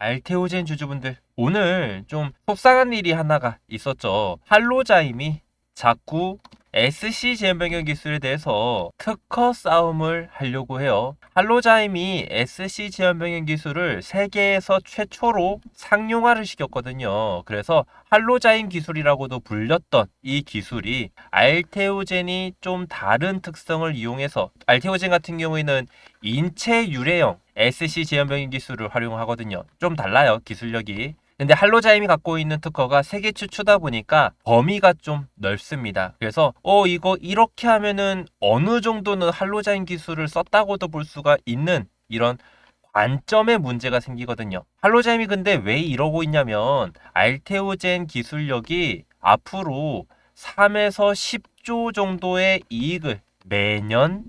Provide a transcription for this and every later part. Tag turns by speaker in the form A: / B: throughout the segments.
A: 알테오젠 주주분들 오늘 좀 속상한 일이 하나가 있었죠. 할로자임이 자꾸 SC 재현변경 기술에 대해서 특허 싸움을 하려고 해요. 할로자임이 SC 재현변경 기술을 세계에서 최초로 상용화를 시켰거든요. 그래서 할로자임 기술이라고도 불렸던 이 기술이 알테오젠이 좀 다른 특성을 이용해서 알테오젠 같은 경우에는 인체 유래형 SC 재현변경 기술을 활용하거든요. 좀 달라요, 기술력이. 근데 할로자임이 갖고 있는 특허가 세계 최초다 보니까 범위가 좀 넓습니다. 그래서 어 이거 이렇게 하면은 어느 정도는 할로자임 기술을 썼다고도 볼 수가 있는 이런 관점의 문제가 생기거든요. 할로자임이 근데 왜 이러고 있냐면 알테오젠 기술력이 앞으로 3에서 10조 정도의 이익을 매년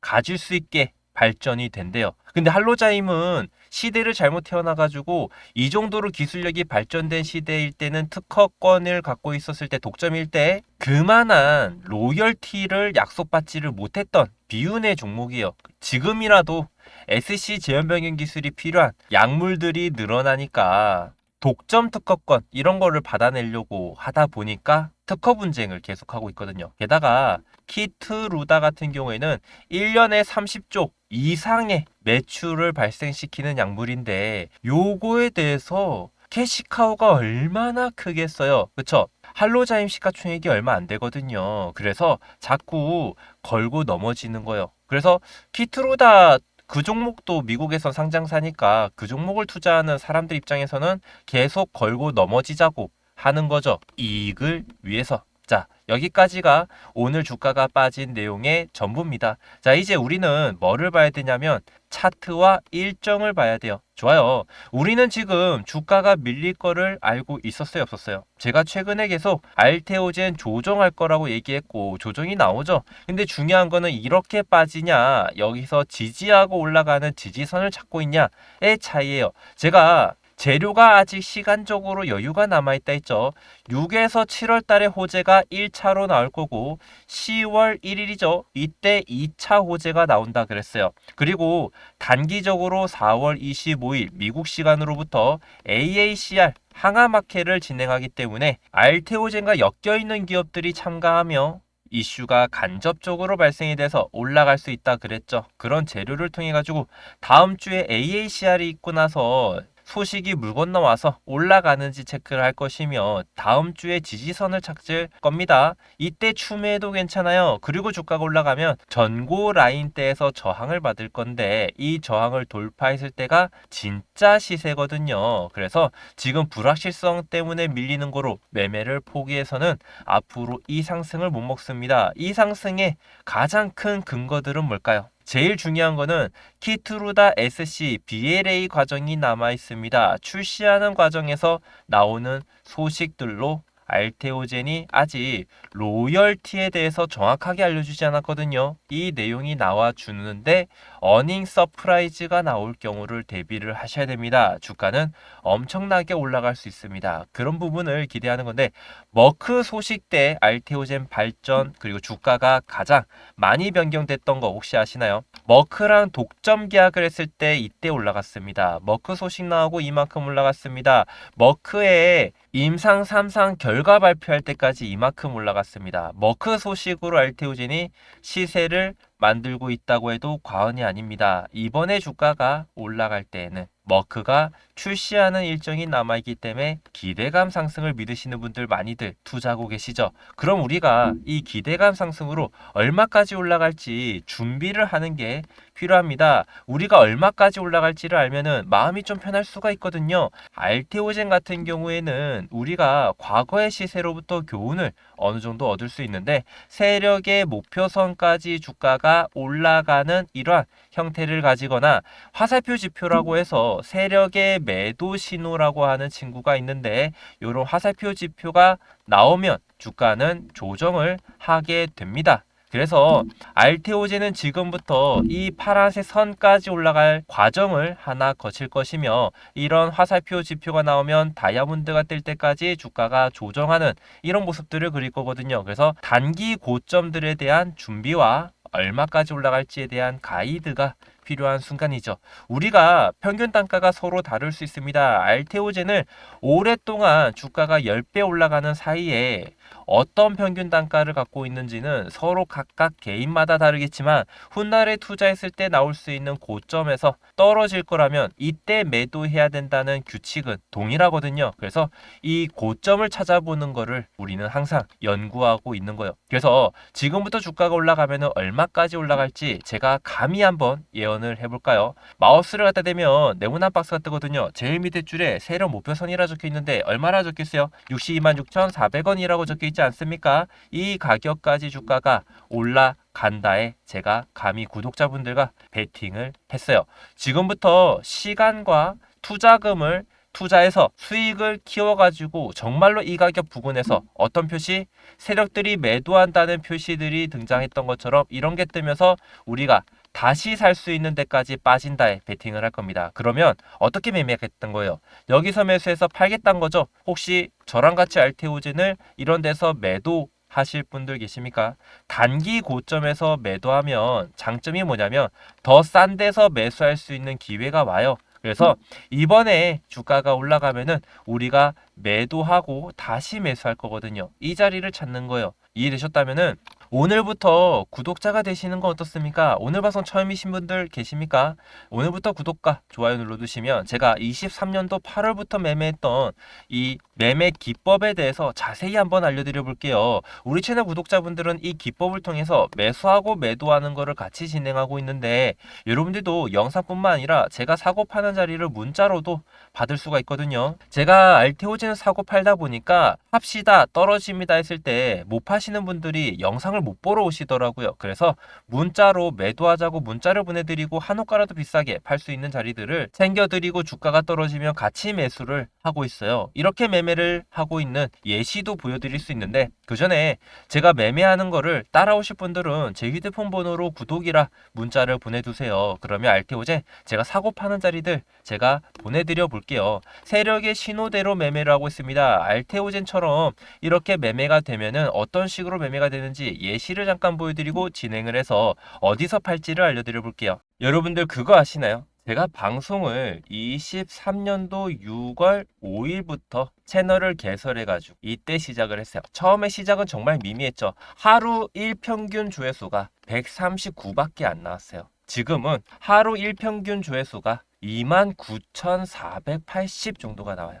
A: 가질 수 있게 발전이 된대요. 근데 할로자임은 시대를 잘못 태어나가지고 이 정도로 기술력이 발전된 시대일 때는 특허권을 갖고 있었을 때 독점일 때 그만한 로열티를 약속받지를 못했던 비운의 종목이에요. 지금이라도 SC 재현병행 기술이 필요한 약물들이 늘어나니까 독점 특허권 이런 거를 받아내려고 하다 보니까 특허 분쟁을 계속하고 있거든요. 게다가 키트루다 같은 경우에는 1년에 30조 이상의 매출을 발생시키는 약물인데 요거에 대해서 캐시카우가 얼마나 크겠어요. 그쵸? 할로자임 시가총액이 얼마 안 되거든요. 그래서 자꾸 걸고 넘어지는 거예요. 그래서 키트루다 그 종목도 미국에서 상장사니까 그 종목을 투자하는 사람들 입장에서는 계속 걸고 넘어지자고 하는 거죠. 이익을 위해서. 자, 여기까지가 오늘 주가가 빠진 내용의 전부입니다. 자, 이제 우리는 뭐를 봐야 되냐면 차트와 일정을 봐야 돼요. 좋아요. 우리는 지금 주가가 밀릴 거를 알고 있었어요, 없었어요? 제가 최근에 계속 알테오젠 조정할 거라고 얘기했고 조정이 나오죠. 근데 중요한 거는 이렇게 빠지냐, 여기서 지지하고 올라가는 지지선을 찾고 있냐의 차이예요. 제가 재료가 아직 시간적으로 여유가 남아있다 했죠. 6에서 7월 달에 호재가 1차로 나올 거고 10월 1일이죠. 이때 2차 호재가 나온다 그랬어요. 그리고 단기적으로 4월 25일 미국 시간으로부터 AACR 항아마켓을 진행하기 때문에 알테오젠과 엮여있는 기업들이 참가하며 이슈가 간접적으로 발생이 돼서 올라갈 수 있다 그랬죠. 그런 재료를 통해 가지고 다음 주에 AACR이 있고 나서 소식이 물 건너 와서 올라가는지 체크를 할 것이며 다음 주에 지지선을 찾을 겁니다. 이때 추매도 괜찮아요. 그리고 주가가 올라가면 전고 라인대에서 저항을 받을 건데 이 저항을 돌파했을 때가 진짜 시세거든요. 그래서 지금 불확실성 때문에 밀리는 거로 매매를 포기해서는 앞으로 이 상승을 못 먹습니다. 이 상승의 가장 큰 근거들은 뭘까요? 제일 중요한 거는 키트루다 SC BLA 과정이 남아 있습니다. 출시하는 과정에서 나오는 소식들로 알테오젠이 아직 로열티에 대해서 정확하게 알려주지 않았거든요. 이 내용이 나와 주는데 어닝 서프라이즈가 나올 경우를 대비를 하셔야 됩니다. 주가는 엄청나게 올라갈 수 있습니다. 그런 부분을 기대하는 건데 머크 소식 때 알테오젠 발전 그리고 주가가 가장 많이 변경됐던 거 혹시 아시나요? 머크랑 독점 계약을 했을 때 이때 올라갔습니다. 머크 소식 나오고 이만큼 올라갔습니다. 머크의 임상 3상 결과 발표할 때까지 이만큼 올라갔습니다. 머크 소식으로 알테오젠이 시세를 만들고 있다고 해도 과언이 아닙니다. 이번에 주가가 올라갈 때에는 머크가 출시하는 일정이 남아있기 때문에 기대감 상승을 믿으시는 분들 많이들 투자하고 계시죠. 그럼 우리가 이 기대감 상승으로 얼마까지 올라갈지 준비를 하는 게 필요합니다. 우리가 얼마까지 올라갈지를 알면은 마음이 좀 편할 수가 있거든요. 알테오젠 같은 경우에는 우리가 과거의 시세로부터 교훈을 어느 정도 얻을 수 있는데 세력의 목표선까지 주가가 올라가는 이러한 형태를 가지거나 화살표 지표라고 해서 세력의 매도 신호라고 하는 친구가 있는데 이런 화살표 지표가 나오면 주가는 조정을 하게 됩니다. 그래서 알테오제는 지금부터 이 파란색 선까지 올라갈 과정을 하나 거칠 것이며 이런 화살표 지표가 나오면 다이아몬드가 뜰 때까지 주가가 조정하는 이런 모습들을 그릴 거거든요. 그래서 단기 고점들에 대한 준비와 얼마까지 올라갈지에 대한 가이드가 필요한 순간이죠. 우리가 평균 단가가 서로 다를 수 있습니다. 알테오젠을 오랫동안 주가가 10배 올라가는 사이에 어떤 평균 단가를 갖고 있는지는 서로 각각 개인마다 다르겠지만 훗날에 투자했을 때 나올 수 있는 고점에서 떨어질 거라면 이때 매도해야 된다는 규칙은 동일하거든요. 그래서 이 고점을 찾아보는 거를 우리는 항상 연구하고 있는 거예요. 그래서 지금부터 주가가 올라가면 얼마까지 올라갈지 제가 감히 한번 예언을 해볼까요? 마우스를 갖다 대면 네모난 박스가 뜨거든요. 제일 밑에 줄에 세력 목표선이라 적혀 있는데 얼마나 적혀 있어요? 62만 6,400원이라고 적혀 있지 않습니까? 이 가격까지 주가가 올라간다에 제가 감히 구독자분들과 베팅을 했어요. 지금부터 시간과 투자금을 투자해서 수익을 키워가지고 정말로 이 가격 부근에서 어떤 표시? 세력들이 매도한다는 표시들이 등장했던 것처럼 이런 게 뜨면서 우리가 다시 살 수 있는 데까지 빠진다에 베팅을 할 겁니다. 그러면 어떻게 매매하겠다는 거예요? 여기서 매수해서 팔겠다는 거죠? 혹시 저랑 같이 알테오젠을 이런 데서 매도 하실 분들 계십니까? 단기 고점에서 매도하면 장점이 뭐냐면 더 싼 데서 매수할 수 있는 기회가 와요. 그래서 이번에 주가가 올라가면은 우리가 매도하고 다시 매수할 거거든요. 이 자리를 찾는 거예요. 이해되셨다면은 오늘부터 구독자가 되시는 건 어떻습니까? 오늘 방송 처음이신 분들 계십니까? 오늘부터 구독과 좋아요 눌러두시면 제가 23년도 8월부터 매매했던 이 매매 기법에 대해서 자세히 한번 알려드려 볼게요. 우리 채널 구독자분들은 이 기법을 통해서 매수하고 매도하는 거를 같이 진행하고 있는데 여러분들도 영상뿐만 아니라 제가 사고 파는 자리를 문자로도 받을 수가 있거든요. 제가 알테오젠을 사고 팔다 보니까 합시다 떨어집니다 했을 때 못 파시는 분들이 영상을 못 보러 오시더라고요. 그래서 문자로 매도하자고 문자를 보내드리고 한호가라도 비싸게 팔 수 있는 자리들을 챙겨드리고 주가가 떨어지면 같이 매수를 하고 있어요. 이렇게 매매를 하고 있는 예시도 보여드릴 수 있는데 그 전에 제가 매매하는 거를 따라오실 분들은 제 휴대폰 번호로 구독이라 문자를 보내두세요. 그러면 알테오젠 제가 사고 파는 자리들 제가 보내드려 볼게요. 세력의 신호대로 매매를 하고 있습니다. 알테오젠처럼 이렇게 매매가 되면은 어떤 식으로 매매가 되는지 예시를 잠깐 보여드리고 진행을 해서 어디서 팔지를 알려드려 볼게요. 여러분들 그거 아시나요? 제가 방송을 23년도 6월 5일부터 채널을 개설해가지고 이때 시작을 했어요. 처음에 시작은 정말 미미했죠. 하루 일평균 조회수가 139밖에 안 나왔어요. 지금은 하루 일평균 조회수가 29,480 정도가 나와요.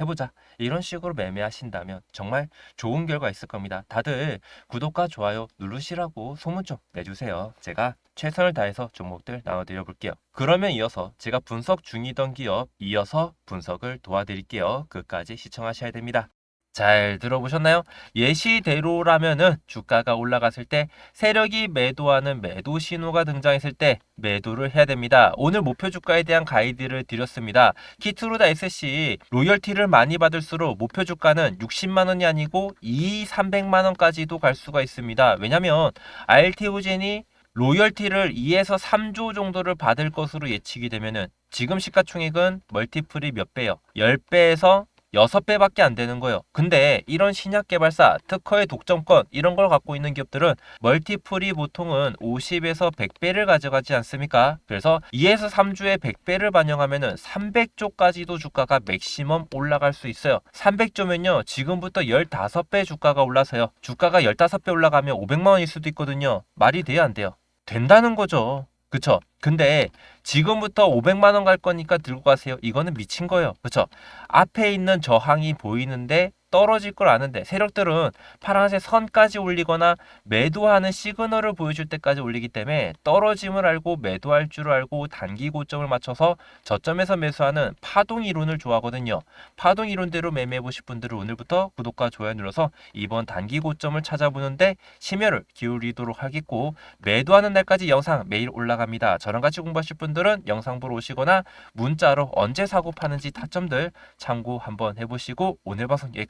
A: 해보자. 이런 식으로 매매하신다면 정말 좋은 결과 있을 겁니다. 다들 구독과 좋아요 누르시라고 소문 좀 내주세요. 제가 최선을 다해서 종목들 나눠드려 볼게요. 그러면 이어서 제가 분석 중이던 기업 이어서 분석을 도와드릴게요. 끝까지 시청하셔야 됩니다. 잘 들어보셨나요? 예시대로라면은 주가가 올라갔을 때 세력이 매도하는 매도 신호가 등장했을 때 매도를 해야 됩니다. 오늘 목표 주가에 대한 가이드를 드렸습니다. 키트루다 SC 로열티를 많이 받을수록 목표 주가는 60만 원이 아니고 2, 300만 원까지도 갈 수가 있습니다. 왜냐면 RT오젠이 로열티를 2에서 3조 정도를 받을 것으로 예측이 되면은 지금 시가총액은 멀티플이 몇 배요? 10배에서 6배밖에 안 되는 거예요. 근데 이런 신약 개발사, 특허의 독점권 이런 걸 갖고 있는 기업들은 멀티플이 보통은 50에서 100배를 가져가지 않습니까? 그래서 2에서 3주에 100배를 반영하면은 300조까지도 주가가 맥시멈 올라갈 수 있어요. 300조면요. 지금부터 15배 주가가 올라서요. 주가가 15배 올라가면 500만 원일 수도 있거든요. 말이 돼요, 안 돼요? 된다는 거죠. 그쵸? 근데 지금부터 500만 원 갈 거니까 들고 가세요. 이거는 미친 거예요. 그쵸? 앞에 있는 저항이 보이는데 떨어질 걸 아는데 세력들은 파란색 선까지 올리거나 매도하는 시그널을 보여줄 때까지 올리기 때문에 떨어짐을 알고 매도할 줄 알고 단기 고점을 맞춰서 저점에서 매수하는 파동 이론을 좋아하거든요. 파동 이론대로 매매해 보실 분들은 오늘부터 구독과 좋아요 눌러서 이번 단기 고점을 찾아보는데 심혈을 기울이도록 하겠고 매도하는 날까지 영상 매일 올라갑니다. 저랑 같이 공부하실 분들은 영상 보러 오시거나 문자로 언제 사고 파는지 타점들 참고 한번 해보시고 오늘 방송